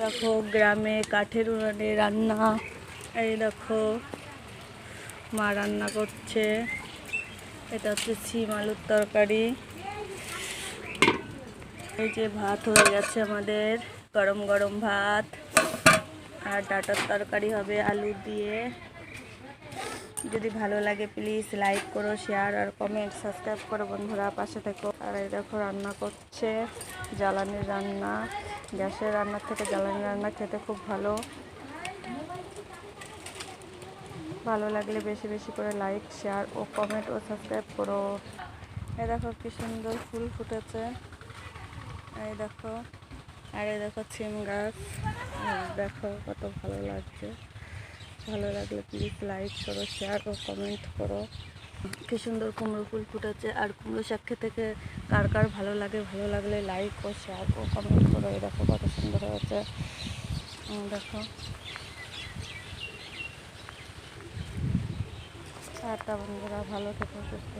দেখো গ্রামে কাঠের উনানে রান্না, এই দেখো মা রান্না করছে। এটা হচ্ছে সিম আলুর তরকারি। এই যে ভাত হয়ে গেছে আমাদের, গরম গরম ভাত। আর ডাটার তরকারি হবে আলু দিয়ে। যদি ভালো লাগে প্লিজ লাইক করো, শেয়ার আর কমেন্ট সাবস্ক্রাইব করো বন্ধুরা, পাশে থেকো। আর এই দেখো রান্না করছে, জ্বালানির রান্না। গ্যাসের রান্নার থেকে, জ্বালানি রান্না খেতে খুব ভালো। ভালো লাগলে বেশি বেশি করে লাইক শেয়ার ও কমেন্ট ও সাবস্ক্রাইব করো। এই দেখো কি সুন্দর ফুল ফুটেছে। এই দেখো, আর এই দেখো সিম গাছ। দেখো কত ভালো লাগছে। ভালো লাগলে প্লিজ লাইক করো শেয়ার ও কমেন্ট করো। কি সুন্দর কুমড়ো ফুল ফুটেছে, আর কুমড়ো শাক খেতে কার কার ভালো লাগে, ভালো লাগলে লাইক ও শেয়ার ও কমেন্ট করো, এই দেখো কত সুন্দর হয়েছে। দেখো। টাটা বন্ধুরা, ভালো থেকে, সুস্থ